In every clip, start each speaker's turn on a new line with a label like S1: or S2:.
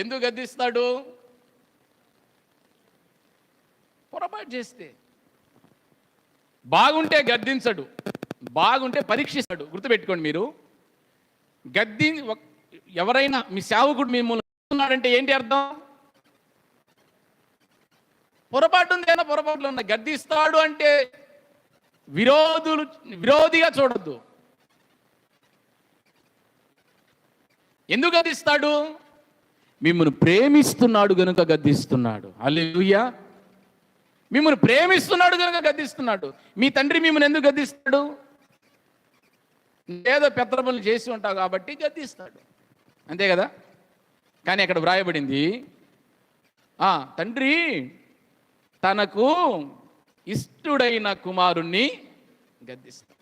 S1: ఎందుకు గద్దిస్తాడు? పొరపాటు చేస్తే. బాగుంటే గద్దించడు బాగుంటే పరీక్షిస్తాడు. గుర్తుపెట్టుకోండి మీరు. గద్ది ఎవరైనా మీ సేవకుడు మిమ్మల్ని ఉన్నాడంటే ఏంటి అర్థం? పొరపాటు ఉంది అయినా పొరపాట్లు ఉన్నా గద్దిస్తాడు అంటే విరోధులు విరోధిగా చూడొద్దు. ఎందుకు గద్దిస్తాడు? మిమ్మల్ని ప్రేమిస్తున్నాడు గనుక గద్దిస్తున్నాడు. అల్లెలుయ్యా మిమ్మల్ని ప్రేమిస్తున్నాడు కనుక గద్దిస్తున్నాడు. మీ తండ్రి మిమ్మల్ని ఎందుకు గద్దిస్తాడు? ఏదో పెద్ద పనులు చేసి ఉంటావు కాబట్టి గద్దిస్తాడు. అంతే కదా? కానీ అక్కడ వ్రాయబడింది ఆ తండ్రి తనకు ఇష్టడైన కుమారుణ్ణి గద్దిస్తాడు.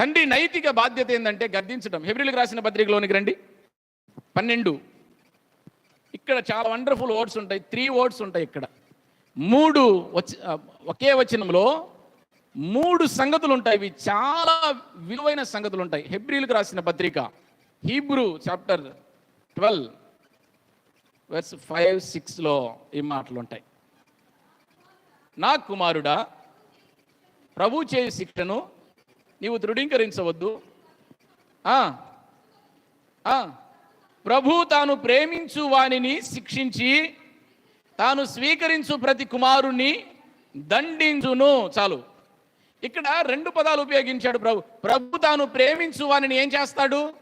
S1: తండ్రి నైతిక బాధ్యత ఏంటంటే గర్దించడం హెబ్రిల్కి రాసిన పత్రికలోనికి రండి. పన్నెండు. ఇక్కడ చాలా వండర్ఫుల్ వర్డ్స్ ఉంటాయి. త్రీ వర్డ్స్ ఉంటాయి ఇక్కడ. మూడు వచ్చి ఒకే వచనంలో మూడు సంగతులు ఉంటాయి. ఇవి చాలా విలువైన సంగతులు ఉంటాయి. హెబ్రిల్కి రాసిన పత్రిక Hebrew chapter twelve verse five సిక్స్లో ఈ మాటలు ఉంటాయి. నా కుమారుడా ప్రభు చేయు శిక్షను నీవు దృఢీకరించవద్దు. ప్రభు తాను ప్రేమించు వానిని శిక్షించి తాను స్వీకరించు ప్రతి కుమారుణ్ణి దండించును. చాలు. ఇక్కడ రెండు పదాలు ఉపయోగించాడు ప్రభు. ప్రభు తాను ప్రేమించు వానిని ఏం చేస్తాడు?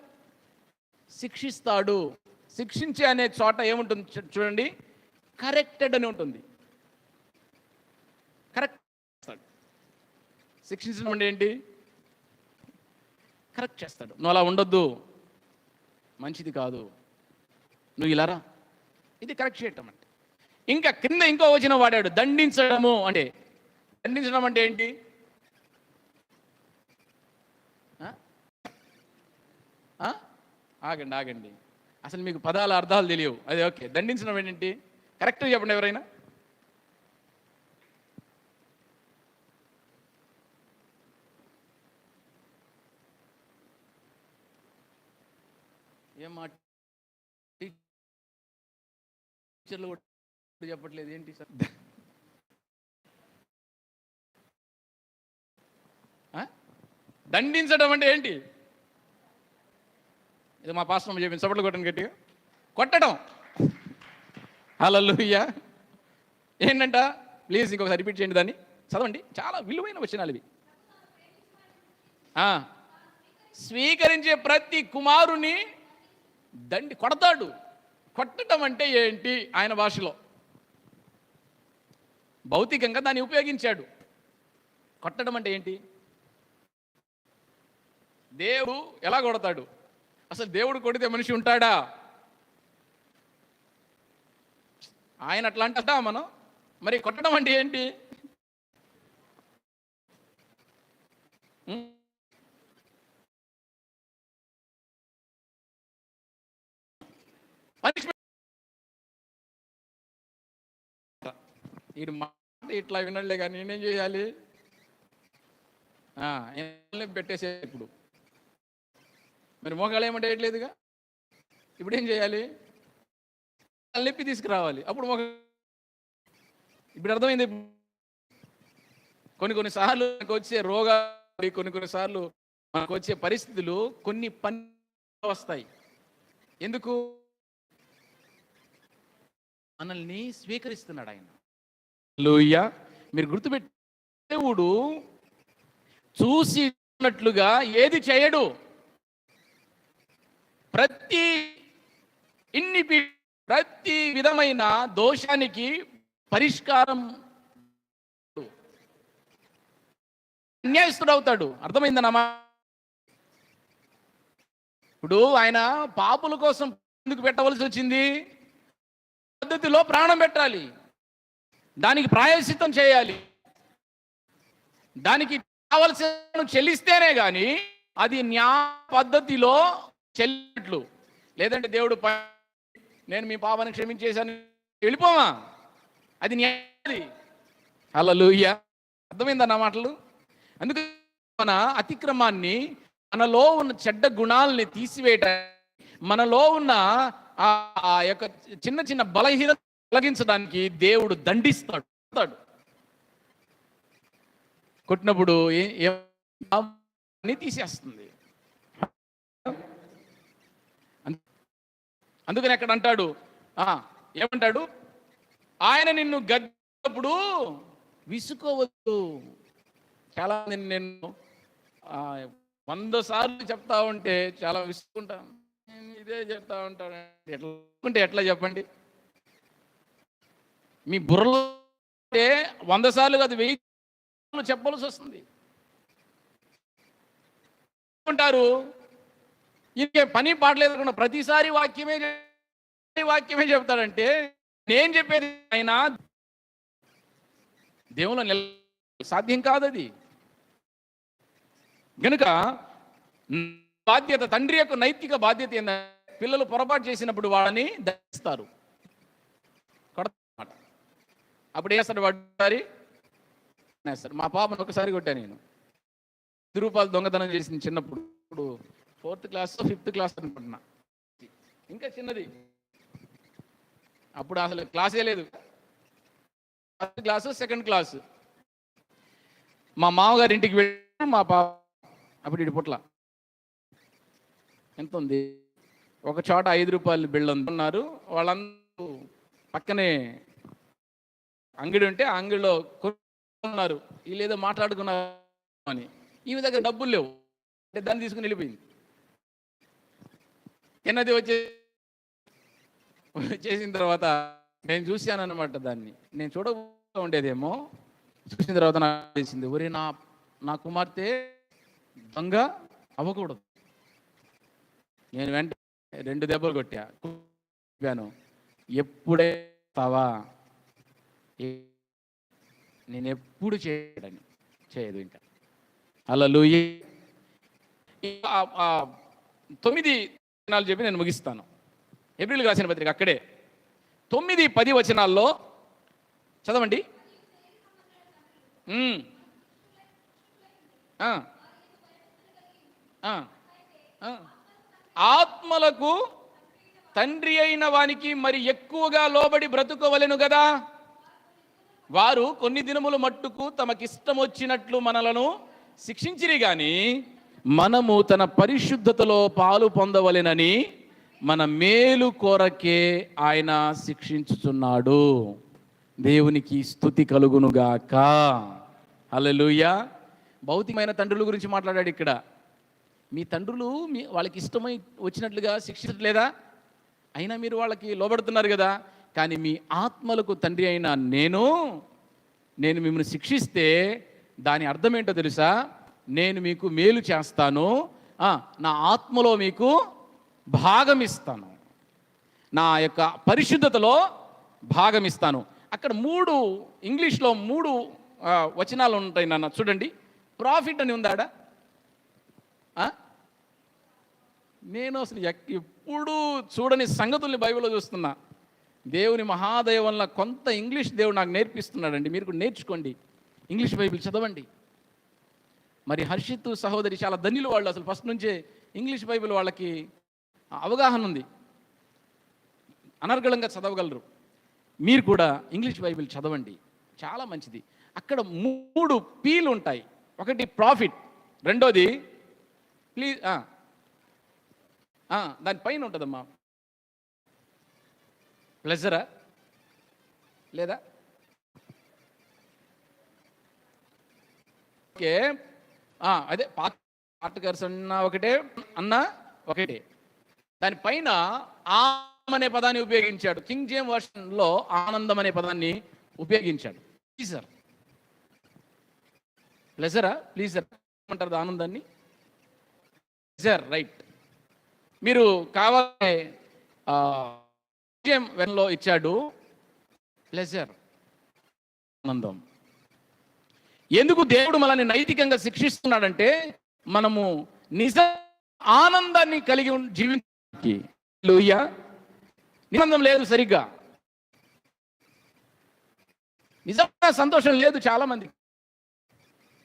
S1: శిక్షిస్తాడు. శిక్షించే అనే చోట ఏముంటుంది చూ- చూడండి. కరెక్టెడ్ అని ఉంటుంది. కరెక్ట్ శిక్షించడం అంటే ఏంటి? కరెక్ట్ చేస్తాడు. నువ్వు అలా ఉండొద్దు. మంచిది కాదు. నువ్వు ఇలా రా. ఇది కరెక్ట్ చేయటం అంటే. ఇంకా కింద ఇంకో వచ్చిన వాడాడు దండించడము అంటే. దండించడం అంటే ఏంటి? ఆగండి ఆగండి. అసలు మీకు పదాల అర్థాలు తెలియవు. అదే ఓకే. దండించడం ఏంటి? కరెక్ట్గా చెప్పండి ఎవరైనా. ఏం మా టీచర్లు కూడా చెప్పట్లేదు. ఏంటి సార్? దండించడం అంటే ఏంటి? ఇది మా పాస్టర్ చెప్పింది చప్పట్లు కొట్టండి గట్టిగా. కొట్టడం. హల్లెలూయా. ఏంటంట? ప్లీజ్ ఇంకొకసారి రిపీట్ చేయండి దాన్ని. చదవండి. చాలా విలువైన వచనాలు ఇవి. ఆ, స్వీకరించే ప్రతి కుమారుని దండి కొడతాడు. కొట్టడం అంటే ఏంటి? ఆయన భాషలో. భౌతికంగా దాన్ని ఉపయోగించాడు. కొట్టడం అంటే ఏంటి? దేవుడు ఎలా కొడతాడు? అసలు దేవుడు కొడితే మనిషి ఉంటాడా? ఆయన అట్లా అంటా మనం? మరి కొట్టడం అంటే ఏంటి? వీడు మాట ఇట్లా వినలే కానీ నేనేం చేయాలి? పెట్టేసే ఇప్పుడు. మరి మోకాలు ఏమంటే వేయట్లేదుగా ఇప్పుడు ఏం చేయాలి? నొప్పి తీసుకురావాలి. అప్పుడు మొక ఇప్పుడు అర్థమైంది? కొన్ని కొన్ని సార్లు మనకు వచ్చే రోగాలు కొన్ని కొన్ని సార్లు మనకు వచ్చే పరిస్థితులు కొన్ని పని వస్తాయి. ఎందుకు? మనల్ని స్వీకరిస్తున్నాడు ఆయన. లూయ మీరు గుర్తుపెట్టి దేవుడు చూసి ఉన్నట్లుగా ఏది చేయడు. ప్రతి ఇన్ని ప్రతి విధమైన దోషానికి పరిష్కారం అన్యాయస్తుడు అవుతాడు. అర్థమైందన్నమా ఇప్పుడు ఆయన పాపుల కోసం ఎందుకు పెట్టవలసి వచ్చింది? పద్ధతిలో ప్రాణం పెట్టాలి. దానికి ప్రాయశ్చితం చేయాలి. దానికి కావలసిన చెల్లిస్తేనే కానీ అది న్యాయ పద్ధతిలో చెల్లినట్లు. లేదంటే దేవుడు నేను మీ పాపను క్షమించేశాను. వెళ్ళిపోమా? అది న్యాయది అలా లూయ అర్థమైందన్న మాటలు? అందుకు మన అతిక్రమాన్ని మనలో ఉన్న చెడ్డ గుణాలని తీసివేయట మనలో ఉన్న ఆ యొక్క చిన్న చిన్న బలహీనత తొలగించడానికి దేవుడు దండిస్తాడు. కొట్టినప్పుడు అని తీసేస్తుంది. అందుకని అక్కడ అంటాడు ఆ, ఏమంటాడు? ఆయన నిన్ను గద్దప్పుడు విసుకోవద్దు. చాలా మంది ఆ, వంద సార్లు చెప్తా ఉంటే చాలా విసుకుంటాను నేను ఇదే చెప్తా ఉంటాను ఎట్లా ఉంటే ఎట్లా చెప్పండి? మీ బుర్రలో అంటే వంద సార్లు అది వెయ్యి చెప్పవలసి వస్తుంది. ఉంటారు. ఇంకే పని పాడలేదు ప్రతిసారి వాక్యమే వాక్యమే చెప్తాడంటే నేను చెప్పేది ఆయన దేవుని నిల సాధ్యం కాదది. గనుక బాధ్యత తండ్రి యొక్క నైతిక బాధ్యత ఏంటంటే పిల్లలు పొరపాటు చేసినప్పుడు వాళ్ళని దండిస్తారు అప్పుడు ఏం చేస్తాడు వాడు సార్ మా పాపను ఒకసారి కొట్టా నేను. పది రూపాయలు దొంగతనం చేసింది చిన్నప్పుడు. ఇప్పుడు ఫోర్త్ క్లాస్ ఫిఫ్త్ క్లాస్ అనుకుంటున్నా. ఇంకా చిన్నది. అప్పుడు అసలు క్లాసే లేదు. First class second class. మా మామగారి ఇంటికి వెళ్ళి మా పాప అప్పుడు ఇటు పుట్ల. ఎంత ఉంది? ఒక చోట ఐదు రూపాయలు బిళ్ళ ఉన్నారు. వాళ్ళందరూ పక్కనే అంగడి ఉంటే ఆ అంగడిలో కొన్నారు వీళ్ళు ఏదో మాట్లాడుకున్నారు అని. ఈమె దగ్గర డబ్బులు లేవు. అంటే దాన్ని తీసుకుని వెళ్ళిపోయింది. ఎన్నది వచ్చే చేసిన తర్వాత నేను చూశాను అనమాట దాన్ని. నేను చూడకుండా ఉండేదేమో. చూసిన తర్వాత నాకు తెలిసింది ఒరే నా నా కుమార్తె దొంగ అవ్వకూడదు. నేను వెంట రెండు దెబ్బలు కొట్టాను ఎప్పుడే తావా నేను ఎప్పుడు చేయడని చేయదు ఇంకా. అలా తొమ్మిది వచనాలు చెప్పి నేను ముగిస్తాను. ఏప్రిల్ రాసిన పత్రిక అక్కడే. తొమ్మిది పది వచనాల్లో చదవండి. ఆత్మలకు తండ్రి అయిన వానికి మరి ఎక్కువగా లోబడి బ్రతుకోవలెను కదా వారు కొన్ని దినములు మట్టుకు తమకిష్టం వచ్చినట్లు మనలను శిక్షించిరి గాని మనము తన పరిశుద్ధతలో పాలు పొందవలెనని మన మేలు కోరకే ఆయన శిక్షించుచున్నాడు. దేవునికి స్థుతి కలుగునుగాక అలలుయ భౌతికమైన తండ్రుల గురించి మాట్లాడాడు ఇక్కడ. మీ తండ్రులు మీ వాళ్ళకి ఇష్టమై వచ్చినట్లుగా శిక్షించట్లేదా? అయినా మీరు వాళ్ళకి లోబడుతున్నారు కదా. కానీ మీ ఆత్మలకు తండ్రి అయిన నేను నేను మిమ్మల్ని శిక్షిస్తే దాని అర్థం ఏంటో తెలుసా? నేను మీకు మేలు చేస్తాను. నా ఆత్మలో మీకు భాగమిస్తాను నా యొక్క పరిశుద్ధతలో భాగమిస్తాను అక్కడ మూడు ఇంగ్లీష్లో మూడు వచనాలు ఉంటాయి నాన్న. చూడండి. ప్రాఫిట్ అని ఉందాడా? నేను అసలు ఎప్పుడూ చూడని సంగతుల్ని బైబిల్లో చూస్తున్నా. దేవుని మహాదయ వల్ల కొంత ఇంగ్లీష్ దేవుడు నాకు నేర్పిస్తున్నాడండి. మీరు కూడా నేర్చుకోండి. ఇంగ్లీష్ బైబిల్ చదవండి. మరి హర్షిత్ సహోదరి చాలా ధన్యులు వాళ్ళు అసలు ఫస్ట్ నుంచే ఇంగ్లీష్ బైబిల్ వాళ్ళకి అవగాహన ఉంది. అనర్గళంగా చదవగలరు. మీరు కూడా ఇంగ్లీష్ బైబిల్ చదవండి. చాలా మంచిది. అక్కడ మూడు పీలు ఉంటాయి. ఒకటి ప్రాఫిట్ రెండోది ప్లీజ్ దాని పైన ఉంటుందమ్మా. ప్లెజరా? లేదా? ఓకే. అదే పార్ట్ పార్ట్కర్స్ అన్న ఒకటే అన్న ఒకటే. దానిపైన ఆమ్ అనే పదాన్ని ఉపయోగించాడు. కింగ్ జేమ్ వర్షన్లో ఆనందం అనే పదాన్ని ఉపయోగించాడు. ప్లీజర్? ప్లెజరా ప్లీజర్ అంటారు ఆనందాన్ని? Pleasure right. మీరు కావాలంటే జేమ్ వెనలో ఇచ్చాడు. ప్లెజర్ ఆనందం. ఎందుకు దేవుడు మనల్ని నైతికంగా శిక్షిస్తున్నాడంటే మనము నిజ ఆనందాన్ని కలిగి జీవించడానికి. లూయా నిబంధం లేదు సరిగ్గా. నిజంగా సంతోషం లేదు చాలా మంది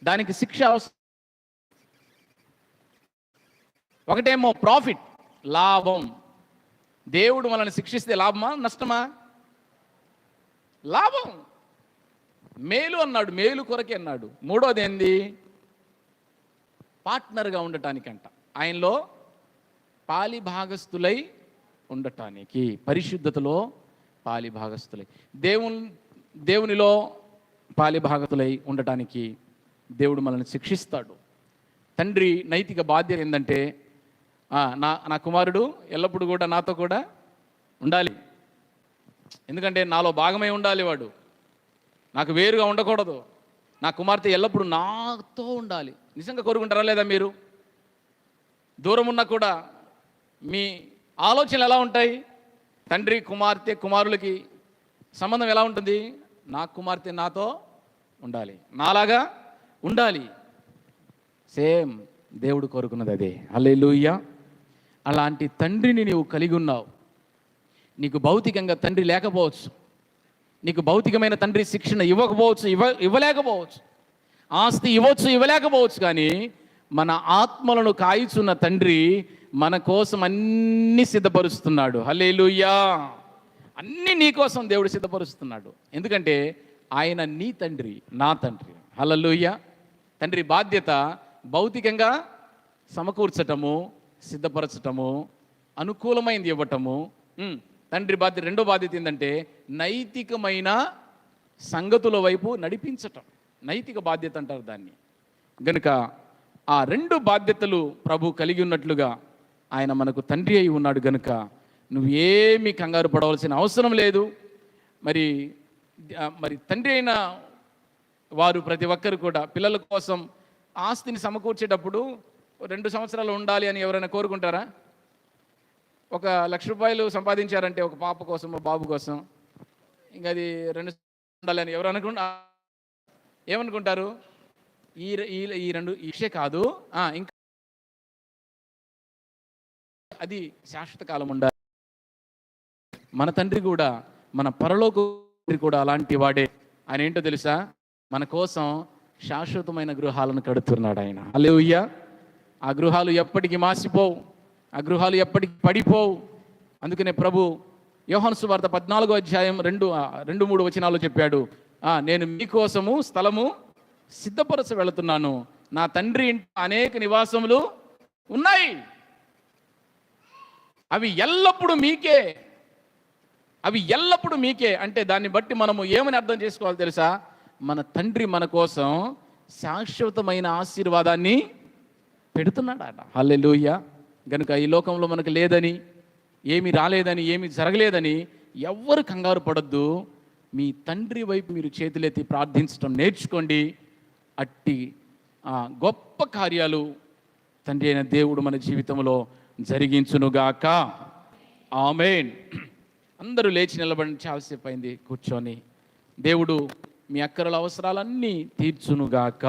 S1: దానికి శిక్ష అవసరం. ఒకటేమో ప్రాఫిట్. లాభం. దేవుడు మనల్ని శిక్షిస్తే లాభమా? నష్టమా? లాభం. మేలు అన్నాడు మేలు కొరకే అన్నాడు. మూడోది ఏంది? పార్ట్నర్గా ఉండటానికంట. ఆయనలో పాలి భాగస్థులై ఉండటానికి పరిశుద్ధతలో పాలి భాగస్థులై దేవుని దేవునిలో పాలి భాగతులై ఉండటానికి దేవుడు మనల్ని శిక్షిస్తాడు. తండ్రి నైతిక బాధ్యత ఏంటంటే నా నా కుమారుడు ఎల్లప్పుడూ కూడా నాతో కూడా ఉండాలి. ఎందుకంటే నాలో భాగమై ఉండాలి వాడు. నాకు వేరుగా ఉండకూడదు. నా కుమార్తె ఎల్లప్పుడూ నాతో ఉండాలి. నిజంగా కోరుకుంటారా లేదా మీరు? దూరం ఉన్నా కూడా మీ ఆలోచనలు ఎలా ఉంటాయి? తండ్రి కుమార్తె కుమారులకి సంబంధం ఎలా ఉంటుంది? నా కుమార్తె నాతో ఉండాలి. నాలాగా ఉండాలి. సేమ్ దేవుడు కోరుకున్నది అదే. అల్లెలుయ్యా అలాంటి తండ్రిని నీవు కలిగి ఉన్నావు. నీకు భౌతికంగా తండ్రి లేకపోవచ్చు. నీకు భౌతికమైన తండ్రి శిక్షణ ఇవ్వకపోవచ్చు ఇవ్వ ఇవ్వలేకపోవచ్చు. ఆస్తి ఇవ్వచ్చు ఇవ్వలేకపోవచ్చు కానీ మన ఆత్మలను కాయిచున్న తండ్రి మన కోసం అన్ని సిద్ధపరుస్తున్నాడు. హలేలుయ్యా అన్నీ నీ కోసం దేవుడు సిద్ధపరుస్తున్నాడు. ఎందుకంటే ఆయన నీ తండ్రి నా తండ్రి. హలలుయ్య తండ్రి బాధ్యత భౌతికంగా సమకూర్చటము సిద్ధపరచటము అనుకూలమైంది ఇవ్వటము. తండ్రి బాధ్యత రెండో బాధ్యత ఏంటంటే నైతికమైన సంగతుల వైపు నడిపించటం. నైతిక బాధ్యత అంటారు దాన్ని. గనుక ఆ రెండు బాధ్యతలు ప్రభు కలిగి ఉన్నట్లుగా ఆయన మనకు తండ్రి అయి ఉన్నాడు గనుక నువ్వేమి కంగారు పడవలసిన అవసరం లేదు. మరి మరి తండ్రి అయిన వారు ప్రతి ఒక్కరు కూడా పిల్లల కోసం ఆస్తిని సమకూర్చేటప్పుడు రెండు సంవత్సరాలు ఉండాలి అని ఎవరైనా కోరుకుంటారా? ఒక లక్ష రూపాయలు సంపాదించారంటే ఒక పాప కోసం ఒక బాబు కోసం ఇంకా అది రెండు ఉండాలి అని ఎవరు అనుకు ఏమనుకుంటారు? ఈ ఈ రెండు ఇషే కాదు. ఇంకా అది శాశ్వత కాలం ఉండాలి. మన తండ్రి కూడా మన పరలోకు కూడా అలాంటి వాడే. ఆయన ఏంటో తెలుసా? మన కోసం శాశ్వతమైన గృహాలను కడుతున్నాడు ఆయన. అలేవుయ్యా ఆ గృహాలు ఎప్పటికీ మాసిపోవు ఆ గృహాలు ఎప్పటికీ పడిపోవు. అందుకనే ప్రభు యోహన్సు వార్త పద్నాలుగో అధ్యాయం రెండు రెండు మూడు వచనాలు చెప్పాడు నేను మీకోసము స్థలము సిద్ధపరచ వెళుతున్నాను. నా తండ్రి ఇంట్లో అనేక నివాసములు ఉన్నాయి. అవి ఎల్లప్పుడూ మీకే. అవి ఎల్లప్పుడూ మీకే. అంటే దాన్ని బట్టి మనము ఏమని అర్థం చేసుకోవాలి తెలుసా? మన తండ్రి మన కోసం శాశ్వతమైన ఆశీర్వాదాన్ని పెడుతున్నాడు పెడుతున్నాడట హల్లెలూయ. గనుక ఈ లోకంలో మనకు లేదని ఏమి రాలేదని ఏమి జరగలేదని ఎవ్వరు కంగారు పడద్దు. మీ తండ్రి వైపు మీరు చేతులెత్తి ప్రార్థించడం నేర్చుకోండి. అట్టి గొప్ప కార్యాలు తండ్రి అయిన దేవుడు మన జీవితంలో జరిగించునుగాక. ఆమెన్. అందరూ లేచి నిలబడి చాలాసేపు అయింది కూర్చొని. దేవుడు మీ అక్కరల అవసరాలన్నీ తీర్చునుగాక.